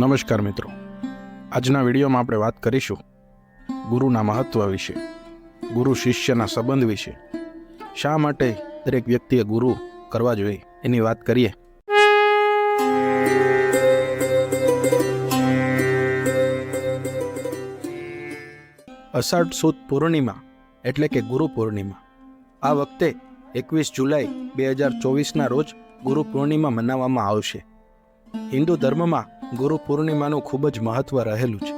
નમસ્કાર મિત્રો. આજના વિડીયોમાં આપણે વાત કરીશું ગુરુના મહત્વ વિશે, ગુરુ શિષ્યના સંબંધ વિશે. શા માટે દરેક વ્યક્તિએ ગુરુ કરવા જોઈએ? એની વાત કરીએ. અષાઢ સુદ પૂર્ણિમા એટલે કે ગુરુ પૂર્ણિમા. આ વખતે એકવીસ જુલાઈ બે હજાર ચોવીસના રોજ ગુરુ પૂર્ણિમા મનાવવામાં આવશે. હિન્દુ ધર્મમાં ગુરુ પૂર્ણિમાનું ખૂબ જ મહત્વ રહેલું છે.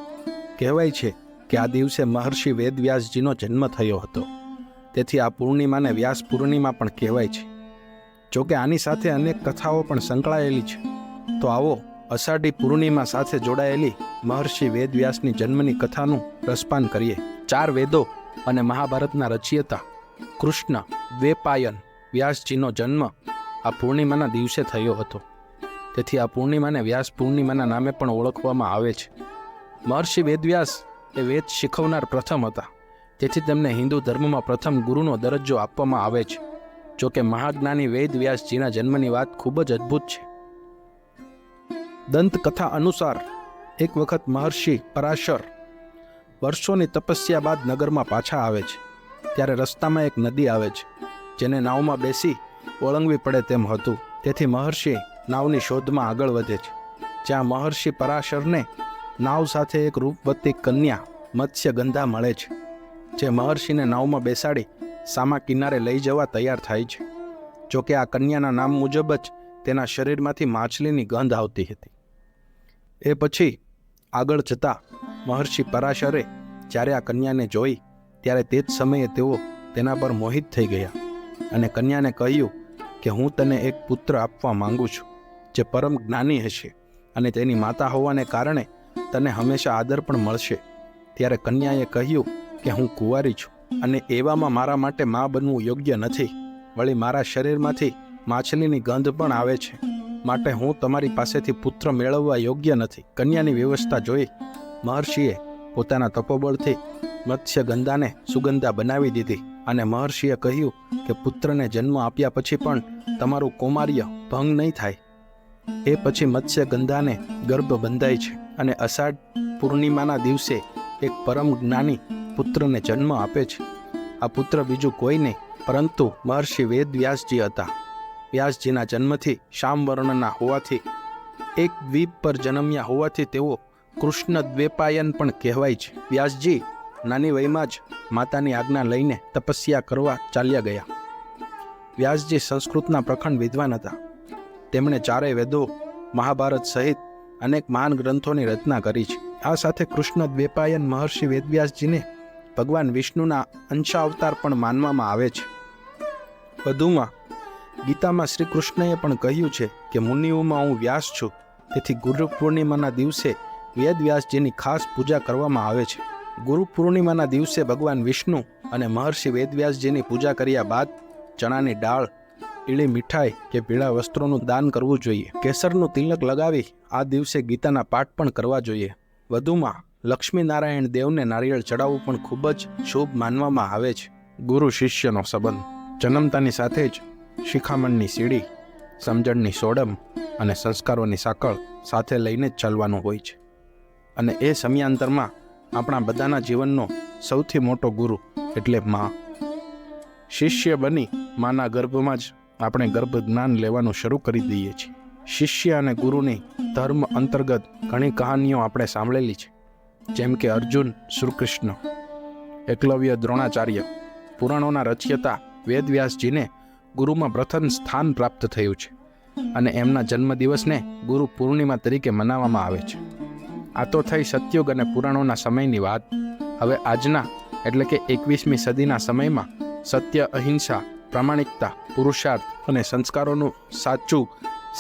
કહેવાય છે કે આ દિવસે મહર્ષિ વેદવ્યાસજીનો જન્મ થયો હતો. તેથી આ પૂર્ણિમાને વ્યાસ પૂર્ણિમા પણ કહેવાય છે. જોકે આની સાથે અનેક કથાઓ પણ સંકળાયેલી છે. તો આવો અષાઢી પૂર્ણિમા સાથે જોડાયેલી મહર્ષિ વેદવ્યાસની જન્મની કથાનું રસપાન કરીએ. ચાર વેદો અને મહાભારતના રચયિતા કૃષ્ણ, વેપાયન વ્યાસજીનો જન્મ આ પૂર્ણિમાના દિવસે થયો હતો. તેથી આ પૂર્ણિમાને વ્યાસ પૂર્ણિમાના નામે પણ ઓળખવામાં આવે છે. મહર્ષિ વેદવ્યાસ એ વેદ શીખવનાર પ્રથમ હતા. તેથી તેમને હિન્દુ ધર્મમાં પ્રથમ ગુરુનો દરજ્જો આપવામાં આવે છે. જોકે મહાજ્ઞાની વેદવ્યાસજીના જન્મની વાત ખૂબ જ અદ્ભુત છે. દંતકથા અનુસાર એક વખત મહર્ષિ પરાશર વર્ષોની તપસ્યા બાદ નગરમાં પાછા આવે છે. ત્યારે રસ્તામાં એક નદી આવે છે, જેને નાવમાં બેસી ઓળંગવી પડે તેમ હતું. તેથી મહર્ષિ નાવની શોધમાં આગળ વધે છે, જ્યાં મહર્ષિ પરાશરને નાવ સાથે એક રૂપવતી કન્યા મત્સ્ય ગંધા મળે છે, જે મહર્ષિને નાવમાં બેસાડી સામા કિનારે લઈ જવા તૈયાર થાય છે. જોકે આ કન્યાના નામ મુજબ જ તેના શરીરમાંથી માછલીની ગંધ આવતી હતી. એ પછી આગળ જતા મહર્ષિ પરાશરે જ્યારે આ કન્યાને જોઈ, ત્યારે તે જ સમયે તેઓ તેના પર મોહિત થઈ ગયા અને કન્યાને કહ્યું કે હું તને એક પુત્ર આપવા માંગુ છું. જે પરમ જ્ઞાની હશે અને તેની માતા હોવાને કારણે તને હંમેશા આદર પણ મળશે. ત્યારે કન્યાએ કહ્યું કે હું કુંવારી છું અને એવામાં મારા માટે મા બનવું યોગ્ય નથી. વળી મારા શરીરમાંથી માછલીની ગંધ પણ આવે છે. માટે હું તમારી પાસેથી પુત્ર મેળવવા યોગ્ય નથી. કન્યાની વ્યવસ્થા જોઈ મહર્ષિએ પોતાના તપોબળથી મત્સ્યગંધાને સુગંધા બનાવી દીધી અને મહર્ષિએ કહ્યું કે પુત્રને જન્મ આપ્યા પછી પણ તમારું કૌમાર્ય ભંગ નહીં થાય. એ પછી મત્સ્યગંધાને ગર્ભ બંધાય છે અને અષાઢ પૂર્ણિમાના દિવસે એક પરમ જ્ઞાની પુત્રને જન્મ આપે છે. આ પુત્ર બીજું કોઈ નહીં, પરંતુ મહર્ષિ વેદ વ્યાસજી હતા. વ્યાસજીના જન્મથી શામવર્ણના હોવાથી, એક દ્વીપ પર જન્મ્યા હોવાથી તેઓ કૃષ્ણ દ્વેપાયન પણ કહેવાય છે. વ્યાસજી નાની વયમાં જ માતાની આજ્ઞા લઈને તપસ્યા કરવા ચાલ્યા ગયા. વ્યાસજી સંસ્કૃતના પ્રખંડ વિદ્વાન હતા. તેમણે ચારેય વેદો, મહાભારત સહિત અનેક મહાન ગ્રંથોની રચના કરી છે. આ સાથે કૃષ્ણ દ્વેપાયન મહર્ષિ વેદવ્યાસજીને ભગવાન વિષ્ણુના અંશાવતાર પણ માનવામાં આવે છે. વધુમાં, ગીતામાં શ્રી કૃષ્ણએ પણ કહ્યું છે કે, મુનિઓમાં હું વ્યાસ છું. તેથી ગુરુ પૂર્ણિમાના દિવસે વેદ વ્યાસજીની ખાસ પૂજા કરવામાં આવે છે. ગુરુ પૂર્ણિમાના દિવસે ભગવાન વિષ્ણુ અને મહર્ષિ વેદવ્યાસજીની પૂજા કર્યા બાદ ચણાની દાળ પીળી મીઠાઈ કે પીળા વસ્ત્રોનું દાન કરવું જોઈએ. કેસરનું તિલક લગાવી આ દિવસે ગીતાના પાઠ પણ કરવા જોઈએ. વધુમાં લક્ષ્મી નારાયણ દેવને નારિયેળ ચડાવવું પણ ખૂબ જ શુભ માનવામાં આવે છે. ગુરુ શિષ્યનો સંબંધ. જન્મતાની સાથે જ શિખામણની સીડી, સમજણની સોડમ અને સંસ્કારોની સાંકળ સાથે લઈને જ ચાલવાનું હોય છે. અને એ સમયાંતરમાં આપણા બધાના જીવનનો સૌથી મોટો ગુરુ એટલે મા. શિષ્ય બની માના ગર્ભમાં જ આપણે ગર્ભ જ્ઞાન લેવાનું શરૂ કરી દઈએ છીએ. શિષ્ય અને ગુરુની ધર્મ અંતર્ગત ઘણી કહાનીઓ આપણે સાંભળેલી છે. જેમ કે અર્જુન, શ્રીકૃષ્ણ, એકલવ્ય દ્રોણાચાર્ય, પુરાણોના રચયતા વેદવ્યાસજીને ગુરુમાં પ્રથમ સ્થાન પ્રાપ્ત થયું છે અને એમના જન્મદિવસને ગુરુ પૂર્ણિમા તરીકે મનાવવામાં આવે છે. આ તો થઈ સતયુગ અને પુરાણોના સમયની વાત. હવે આજના, એટલે કે એકવીસમી સદીના સમયમાં, સત્ય, અહિંસા, પ્રામાણિકતા પુરુષાર્થ અને સંસ્કારોનું સાચું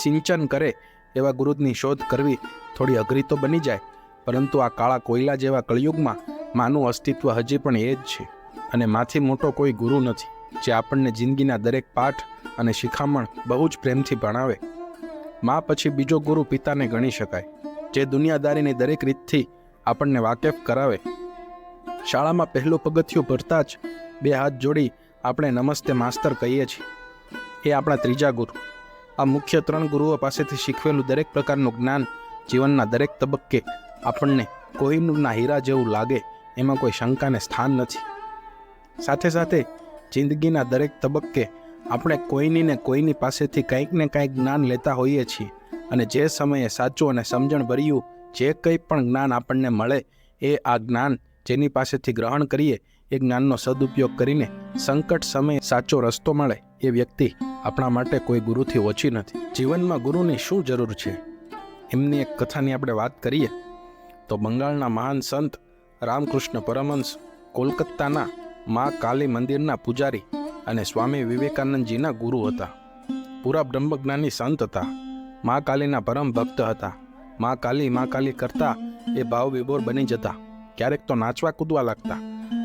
સિંચન કરે એવા ગુરુની શોધ કરવી થોડી અઘરી તો બની જાય, પરંતુ આ કાળા કોયલા જેવા કળિયુગમાં માનું અસ્તિત્વ હજી પણ એ જ છે અને માથી મોટો કોઈ ગુરુ નથી, જે આપણને જિંદગીના દરેક પાઠ અને શિખામણ બહુ જ પ્રેમથી ભણાવે. મા પછી બીજો ગુરુ પિતાને ગણી શકાય, જે દુનિયાદારીની દરેક રીતથી આપણને વાકેફ કરાવે. શાળામાં પહેલું પગથિયું ભરતા જ બે હાથ જોડી આપણે નમસ્તે માસ્તર કહીએ છીએ. એ આપણા ત્રીજા ગુરુ. આ મુખ્ય ત્રણ ગુરુઓ પાસેથી શીખવેલું દરેક પ્રકારનું જ્ઞાન જીવનના દરેક તબક્કે આપણને કોઈનુંના હીરા જેવું લાગે એમાં કોઈ શંકાને સ્થાન નથી. સાથે સાથે જિંદગીના દરેક તબક્કે આપણે કોઈની ને કોઈની પાસેથી કંઈક ને કંઈક જ્ઞાન લેતા હોઈએ છીએ અને જે સમયે સાચું અને સમજણ ભર્યું જે કંઈ પણ જ્ઞાન આપણને મળે એ આ જ્ઞાન જેની પાસેથી ગ્રહણ કરીએ એ જ્ઞાનનો સદુપયોગ કરીને સંકટ સમયે સાચો રસ્તો મળે એ વ્યક્તિ આપણા માટે કોઈ ગુરુથી ઓછી નથી. જીવનમાં ગુરુની શું જરૂર છે? એમની એક કથાની આપણે વાત કરીએ. તો બંગાળના મહાન સંત રામકૃષ્ણ પરમહંસ, કોલકાતાના મા કાલી મંદિરના પૂજારી અને સ્વામી વિવેકાનંદજીના ગુરુ હતા. પૂરા બ્રહ્મજ્ઞાની સંત હતા. મા કાલીના પરમ ભક્ત હતા. મા કાલી મા કાલી કરતા એ ભાવ વિભોર બની જતા. ક્યારેક તો નાચવા કૂદવા લાગતા.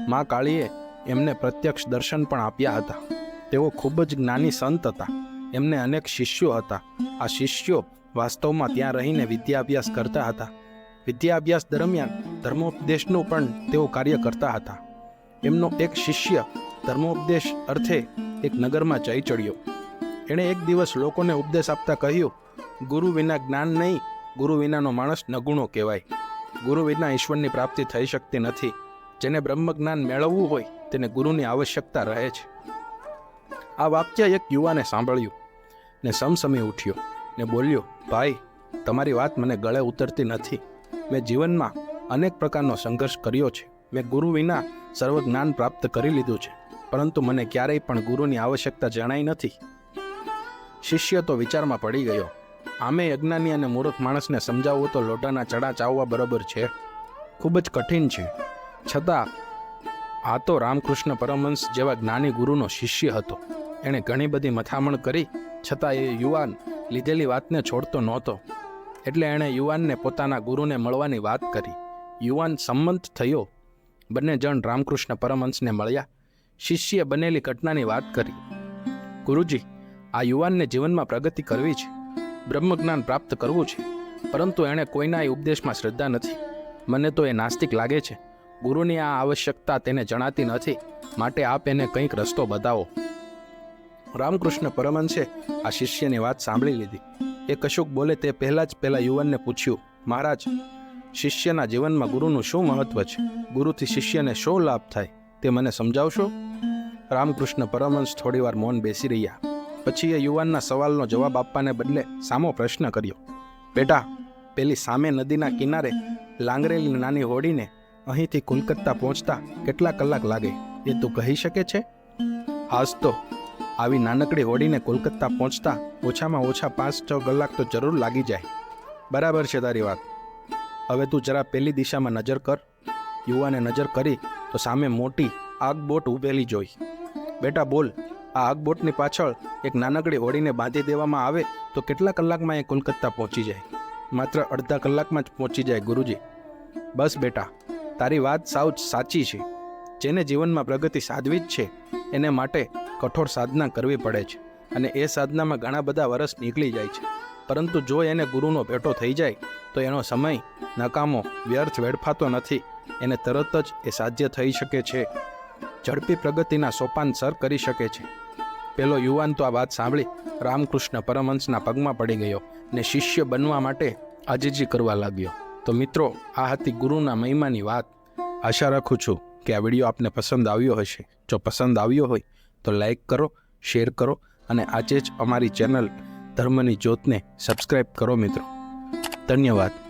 મા કાળીએ એમને પ્રત્યક્ષ દર્શન પણ આપ્યા હતા. તેઓ ખૂબ જ જ્ઞાની સંત હતા. એમને અનેક શિષ્યો હતા. આ શિષ્યો વાસ્તવમાં ત્યાં રહીને વિદ્યાભ્યાસ કરતા હતા. વિદ્યાભ્યાસ દરમિયાન ધર્મોપદેશનું પણ તેઓ કાર્ય કરતા હતા. એમનો એક શિષ્ય ધર્મોપદેશ અર્થે એક નગરમાં જઈ ચડ્યો. એણે એક દિવસ લોકોને ઉપદેશ આપતા કહ્યું, ગુરુ વિના જ્ઞાન નહીં, ગુરુ વિનાનો માણસ નગુણો કહેવાય. ગુરુ વિના ઈશ્વરની પ્રાપ્તિ થઈ શકતી નથી. જેને બ્રહ્મ જ્ઞાન મેળવવું હોય, તેને ગુરુની આવશ્યકતા રહે છે. આ વાક્ય એક યુવાને સાંભળ્યું ને સમસમી ઉઠ્યો ને બોલ્યો, ભાઈ, તમારી વાત મને ગળે ઉતરતી નથી. મેં જીવનમાં અનેક પ્રકારનો સંઘર્ષ કર્યો છે. મેં ગુરુ વિના સર્વ જ્ઞાન પ્રાપ્ત કરી લીધું છે, પરંતુ મને ક્યારેય પણ ગુરુની આવશ્યકતા જણાઈ નથી. શિષ્ય તો વિચારમાં પડી ગયો, આમે અજ્ઞાની અને મૂર્ખ માણસને સમજાવવું તો લોટાના ચડા ચાવવા બરાબર છે. ખૂબ જ કઠિન છે. છતાં આ તો રામકૃષ્ણ પરમહંસ જેવા જ્ઞાની ગુરુનો શિષ્ય હતો. એણે ઘણી બધી મથામણ કરી, છતાં એ યુવાન લીધેલી વાતને છોડતો નહોતો. એટલે એણે યુવાનને પોતાના ગુરુને મળવાની વાત કરી. યુવાન સંમત થયો. બંને જણ રામકૃષ્ણ પરમહંસને મળ્યા. શિષ્યે બનેલી ઘટનાની વાત કરી. ગુરુજી, આ યુવાનને જીવનમાં પ્રગતિ કરવી છે. બ્રહ્મજ્ઞાન પ્રાપ્ત કરવું છે. પરંતુ એણે કોઈના એ ઉપદેશમાં શ્રદ્ધા નથી. મને તો એ નાસ્તિક લાગે છે. ગુરુની આ આવશ્યકતા તેને જણાતી નથી. માટે આપ એને કંઈક રસ્તો બતાવો. રામકૃષ્ણ પરમહંસે આ શિષ્યની વાત સાંભળી લીધી. એ કશુંક બોલે તે પહેલાં જ પહેલાં યુવાનને પૂછ્યું, મહારાજ, શિષ્યના જીવનમાં ગુરુનું શું મહત્વ છે? ગુરુથી શિષ્યને શો લાભ થાય? તે મને સમજાવશો? રામકૃષ્ણ પરમહંસ થોડીવાર મૌન બેસી રહ્યા. પછી એ યુવાનના સવાલનો જવાબ આપવાને બદલે સામો પ્રશ્ન કર્યો, બેટા, પેલી સામે નદીના કિનારે લાંગરેલી નાની હોડીને અહીંથી કોલકાતા પહોંચતા કેટલા કલાક લાગે? એ તું કહી શકે છે? હાસ તો આવી નાનકડી હોડીને કોલકાતા પહોંચતા ઓછામાં ઓછા પાંચ છ કલાક તો જરૂર લાગી જાય. બરાબર છે તારી વાત. હવે તું જરા પેલી દિશામાં નજર કર. યુવાને નજર કરી તો સામે મોટી આગબોટ ઊભેલી જોઈ. બેટા બોલ, આ આગબોટની પાછળ એક નાનકડી હોડીને બાંધી દેવામાં આવે તો કેટલા કલાકમાં એ કોલકાતા પહોંચી જાય? માત્ર અડધા કલાકમાં જ પહોંચી જાય ગુરુજી. બસ બેટા, તારી વાત સાવ સાચી છે. જેને જીવનમાં પ્રગતિ સાધવી જ છે, એને માટે કઠોર સાધના કરવી પડે છે અને એ સાધનામાં ઘણા બધા વર્ષ નીકળી જાય છે. પરંતુ જો એને ગુરુનો ભેટો થઈ જાય, તો એનો સમય, નકામો, વ્યર્થ વેડફાતો નથી. એને તરત જ એ સાધ્ય થઈ શકે છે. ઝડપી પ્રગતિના સોપાન સર કરી શકે છે. પેલો યુવાન તો આ વાત સાંભળી રામકૃષ્ણ પરમહંસના પગમાં પડી ગયો ને શિષ્ય બનવા માટે આજીજી કરવા લાગ્યો. તો મિત્રો, આ હતી ગુરુના મહિમાની વાત. આશા રાખું છું કે આ વીડિયો આપને પસંદ આવ્યો હશે. જો પસંદ આવ્યો હોય તો લાઈક કરો શેર કરો અને આજે જ અમારી ચેનલ ધર્મની જ્યોતને સબસ્ક્રાઈબ કરો મિત્રો. ધન્યવાદ.